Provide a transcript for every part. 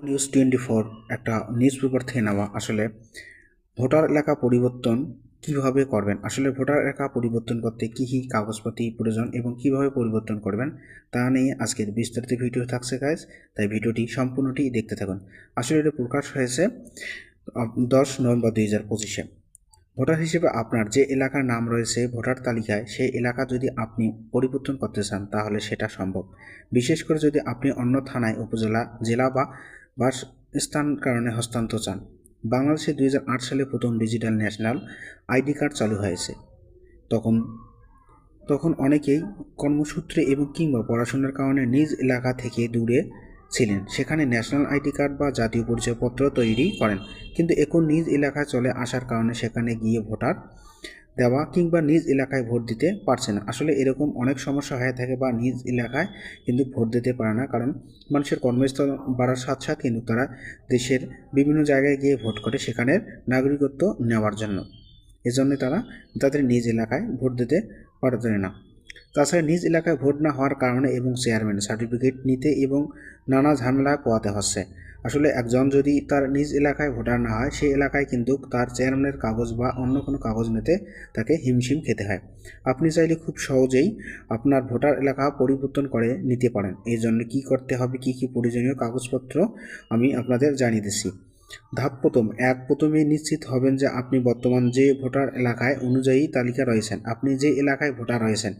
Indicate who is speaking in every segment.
Speaker 1: News twenty four একটা newspaper থেকে নেওয়া। আসলে ভোটার এলাকা পরিবর্তন কীভাবে করবেন? আসলে ভোটার এলাকা পরিবর্তন করতে কী কী কাগজপাতি প্রয়োজন এবং কীভাবে পরিবর্তন করবেন তা নিয়ে আজকের বিস্তারিত ভিডিও থাকছে গাইজ তাই ভিডিওটি সম্পূর্ণটি দেখতে থাকুন। আসলে এটা প্রকাশ হয়েছে দশ নভেম্বর দুই হাজার পঁচিশে। ভোটার হিসেবে আপনার যে এলাকার নাম রয়েছে ভোটার তালিকায়, সেই এলাকা যদি আপনি পরিবর্তন করতে চান, তাহলে সেটা সম্ভব। বিশেষ করে যদি আপনি অন্য থানায়, উপজেলা, জেলা বা বা স্থান কারণে হস্তান্তর চান। বাংলাদেশে দুই হাজার আট সালে প্রথম ডিজিটাল ন্যাশনাল আইডি কার্ড চালু হয়েছে। তখন তখন অনেকেই কর্মসূত্রে এবং কিংবা পড়াশোনার কারণে নিজ এলাকা থেকে দূরে ছিলেন। সেখানে ন্যাশনাল আইডি কার্ড বা জাতীয় পরিচয়পত্র তৈরি করেন। কিন্তু এখন নিজ এলাকায় চলে আসার কারণে সেখানে গিয়ে ভোটার দেওয়া কিংবা নিজ এলাকায় ভোট দিতে পারছে না। আসলে এরকম অনেক সমস্যা হয়ে থাকে বা নিজ এলাকায় কিন্তু ভোট দিতে পারে না। কারণ মানুষের কর্মস্থল বাড়ার সাথে সাথে কিন্তু তারা দেশের বিভিন্ন জায়গায় গিয়ে ভোট করে সেখানের নাগরিকত্ব নেওয়ার জন্য। এজন্য তারা তাদের নিজ এলাকায় ভোট দিতে পারতেন না। তাছাড়া নিজ এলাকায় ভোট না হওয়ার কারণে এবং চেয়ারম্যান সার্টিফিকেট নিতে এবং নানা ঝামেলা পোয়াতে হচ্ছে। আসলে একজন যদি তার নিজ এলাকায় ভোটার না হয়, সেই এলাকায় কিন্তু তার চেয়ারম্যানের কাগজ বা অন্য কোনো কাগজ নিতে তাকে হিমশিম খেতে হয়। আপনি চাইলে খুব সহজেই আপনার ভোটার এলাকা পরিবর্তন করে নিতে পারেন। এই জন্য কী করতে হবে, কী কী প্রয়োজনীয় কাগজপত্র আমি আপনাদের জানিয়ে দিচ্ছি। ধাপ প্রথম, এক প্রথমে নিশ্চিত হবেন যে আপনি বর্তমান যে ভোটার এলাকায় অনুযায়ী তালিকা রয়েছেন, আপনি যে এলাকায় ভোটার রয়েছেন,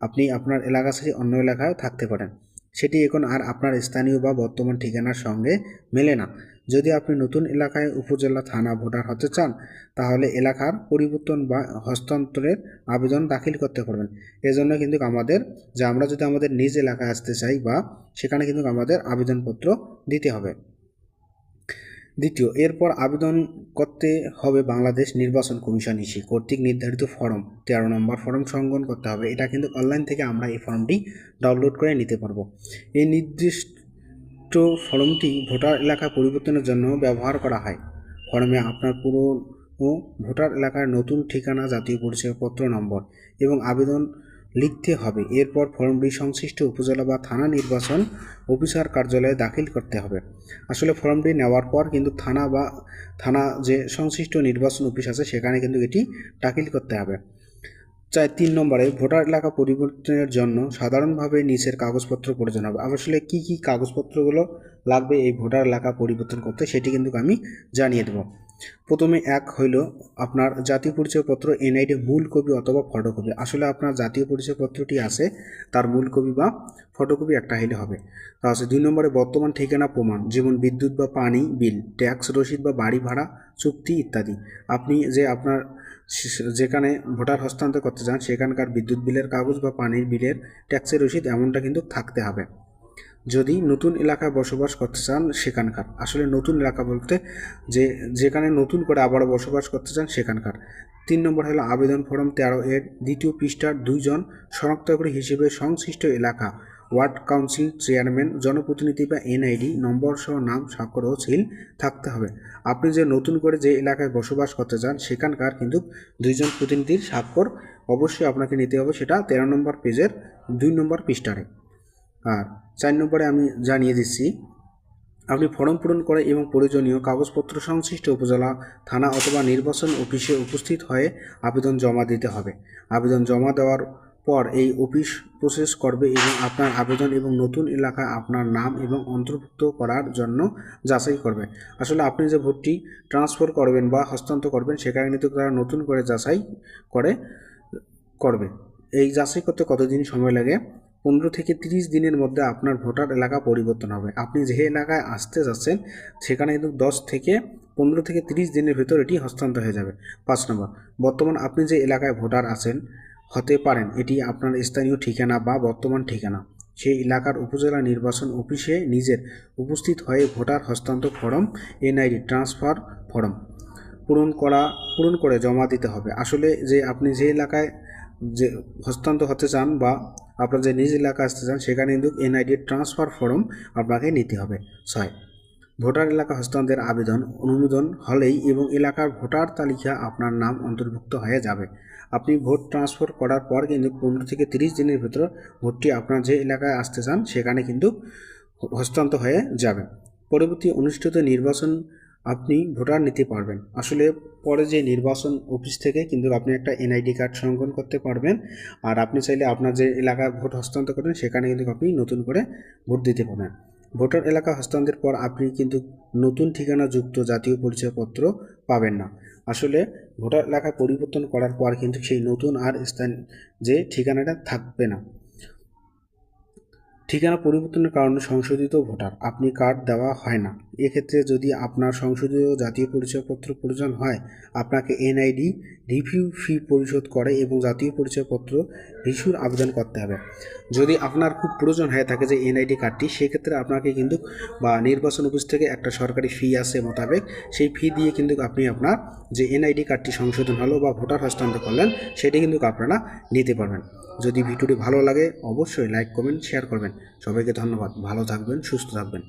Speaker 1: আপনি আপনার এলাকা ছেড়ে অন্য এলাকায় থাকতে পারেন। সেটি এখন আর আপনার স্থানীয় বা বর্তমান ঠিকানার সঙ্গে মেলে না। যদি আপনি নতুন এলাকায়, উপজেলা থানা ভোটার হতে চান, তাহলে এলাকার পরিবর্তন বা হস্তান্তরের আবেদন দাখিল করতে পারবেন। এজন্য কিন্তু আমাদের, যে আমরা যদি আমাদের নিজ এলাকায় আসতে চাই বা সেখানে কিন্তু আমাদের আবেদনপত্র দিতে হবে। দ্বিতীয়, এরপর আবেদন করতে হবে বাংলাদেশ নির্বাচন কমিশন ইসি কর্তৃক নির্ধারিত ফর্ম। তেরো নম্বর ফর্ম সংগ্রহণ করতে হবে। এটা কিন্তু অনলাইন থেকে আমরা এই ফর্মটি ডাউনলোড করে নিতে পারব। এই নির্দিষ্ট ফর্মটি ভোটার এলাকা পরিবর্তনের জন্য ব্যবহার করা হয়। ফর্মে আপনার পুরো ভোটার এলাকার নতুন ঠিকানা, জাতীয় পরিচয়পত্র নম্বর এবং আবেদন লিখতে হবে। এরপর ফর্মটি সংশ্লিষ্ট উপজেলা বা থানা নির্বাচন অফিসার কার্যালয়ে দাখিল করতে হবে। আসলে ফর্মটি নেওয়ার পর কিন্তু থানা বা থানা যে সংশ্লিষ্ট নির্বাচন অফিস আছে, সেখানে কিন্তু এটি দাখিল করতে হবে। চাই তিন নম্বরে, ভোটার এলাকা পরিবর্তনের জন্য সাধারণভাবে নিচের কাগজপত্র প্রয়োজন হবে। আসলে কি কি কাগজপত্রগুলো লাগবে এই ভোটার এলাকা পরিবর্তন করতে, সেটি কিন্তু আমি জানিয়ে দেবো। প্রথমে এক হইল আপনার জাতীয় পরিচয়পত্র এনআইডি, মূল কপি অথবা ফটোকপি। আসলে আপনার জাতীয় পরিচয়পত্রটি আছে, তার মূল কপি বা ফটোকপি একটা হইলে হবে। তা আছে, দুই নম্বরে বর্তমান ঠিকানা, প্রমাণ, যেমন বিদ্যুৎ বা পানি, বিল, ট্যাক্স, রসিদ বা বাড়ি ভাড়া, চুক্তি ইত্যাদি। আপনি যে আপনার যেখানে ভোটার হস্তান্তর করতে চান, সেখানকার বিদ্যুৎ বিলের কাগজ বা পানির বিলের ট্যাক্সের রসিদ এমনটা কিন্তু থাকতে হবে। যদি নতুন এলাকায় বসবাস করতে চান, সেখানকার। আসলে নতুন এলাকা বলতে যে, যেখানে নতুন করে আবারও বসবাস করতে চান, সেখানকার। তিন নম্বর হলো আবেদন ফর্ম তেরো এর দ্বিতীয় পৃষ্ঠার দুইজন শনাক্তকারী হিসেবে সংশ্লিষ্ট এলাকা। ওয়ার্ড কাউন্সিল চেয়ারম্যান, জনপ্রতিনিধি বা এনআইডি, নম্বর সহ নাম, স্বাক্ষর ও সিল থাকতে হবে। আপনি যে নতুন করে যে এলাকায় বসবাস করতে চান, সেখানকার কিন্তু দুইজন প্রতিনিধির স্বাক্ষর অবশ্যই আপনাকে নিতে হবে সেটা তেরো নম্বর পেজের দুই নম্বর পৃষ্ঠারে। আর চার নম্বরে আমি জানিয়ে দিচ্ছি, আপনি ফর্ম পূরণ করে এবং প্রয়োজনীয় কাগজপত্র সংশ্লিষ্ট উপজেলা, থানা অথবা নির্বাচন অফিসে উপস্থিত হয়ে আবেদন জমা দিতে হবে। আবেদন জমা দেওয়ার পর এই অফিস প্রসেস করবে এবং আপনার আবেদন এবং নতুন এলাকায় আপনার নাম এবং অন্তর্ভুক্ত করার জন্য যাচাই করবে। আসলে আপনি যে ভোটটি ট্রান্সফার করবেন বা হস্তান্তর করবেন সেখানে কিন্তু তারা নতুন করে যাচাই করে, করবে। এই যাচাই করতে কতদিন সময় লাগে? পনেরো থেকে তিরিশ দিনের মধ্যে আপনার ভোটার এলাকা পরিবর্তন হবে। আপনি যে এলাকায় আসতে যাচ্ছেন, সেখানে কিন্তু দশ থেকে পনেরো থেকে তিরিশ দিনের ভিতর এটি হস্তান্তর হয়ে যাবে। পাঁচ নম্বর, বর্তমান আপনি যে এলাকায় ভোটার আছেন, হতে পারেন এটি আপনার স্থানীয় ঠিকানা বা বর্তমান ঠিকানা। সেই এলাকার উপজেলা নির্বাচন অফিসে নিজের উপস্থিত হয়ে ভোটার হস্তান্তর ফর্ম, এনআইডি ট্রান্সফার ফর্ম পূরণ করা, পূরণ করে জমা দিতে হবে। আসলে যে আপনি যে এলাকায় যে হস্তান্তর হতে চান বা আপনার যে নিজ এলাকা আসতে চান, সেখানে কিন্তু এনআইডি ট্রান্সফার ফর্ম আপনাকে নিতে হবে। ছয়, ভোটার এলাকা হস্তান্তরের আবেদন, অনুমোদন হলেই এবং এলাকার ভোটার তালিকা আপনার নাম অন্তর্ভুক্ত হয়ে যাবে। আপনি ভোট ট্রান্সফার করার পর কিন্তু পনেরো থেকে তিরিশ দিনের ভিতর ভোটটি আপনার যে এলাকায় আসতে চান, সেখানে কিন্তু হস্তান্তর হয়ে যাবে। পরবর্তী অনুষ্ঠিত নির্বাচন আপনি ভোটার নিতে পারবেন। আসলে পরে যে নির্বাচন অফিস থেকে কিন্তু আপনি একটা এনআইডি কার্ড সংগ্রহ করতে পারবেন। আর আপনি চাইলে আপনার যে এলাকায় ভোট হস্তান্তর করবেন, সেখানে কিন্তু আপনি নতুন করে ভোট দিতে পারবেন। ভোটার এলাকা হস্তান্তরের পর আপনি কিন্তু নতুন ঠিকানা যুক্ত জাতীয় পরিচয়পত্র পাবেন না। আসলে ভোটার এলাকা পরিবর্তন করার পর কিন্তু সেই নতুন আর স্থান যে ঠিকানাটা থাকবে না। ঠিকানা পরিবর্তনের কারণে সংশোধিত ভোটার। আপনি কার্ড দেওয়া হয় না। এক্ষেত্রে যদি আপনার সংশোধিত জাতীয় পরিচয়পত্র প্রয়োজন হয়, আপনাকে এনআইডি, রিভিউ ফি পরিশোধ করে এবং জাতীয় পরিচয়পত্র রিসুর আবেদন করতে হবে। যদি আপনার খুব প্রয়োজন হয়ে থাকে যে এনআইডি কার্ডটি, সেক্ষেত্রে আপনাকে কিন্তু বা নির্বাচন অফিস থেকে একটা সরকারি ফি আছে মোতাবেক, সেই ফি দিয়ে কিন্তু আপনি আপনার যে এনআইডি কার্ডটি সংশোধন হলো বা ভোটার হস্তান্তর করলেন, সেটি কিন্তু আপনারা নিতে পারবেন। যদি ভিডিওটি ভালো লাগে, অবশ্যই লাইক, কমেন্ট, শেয়ার করবেন। সবাইকে ধন্যবাদ। ভালো থাকবেন সুস্থ থাকবেন।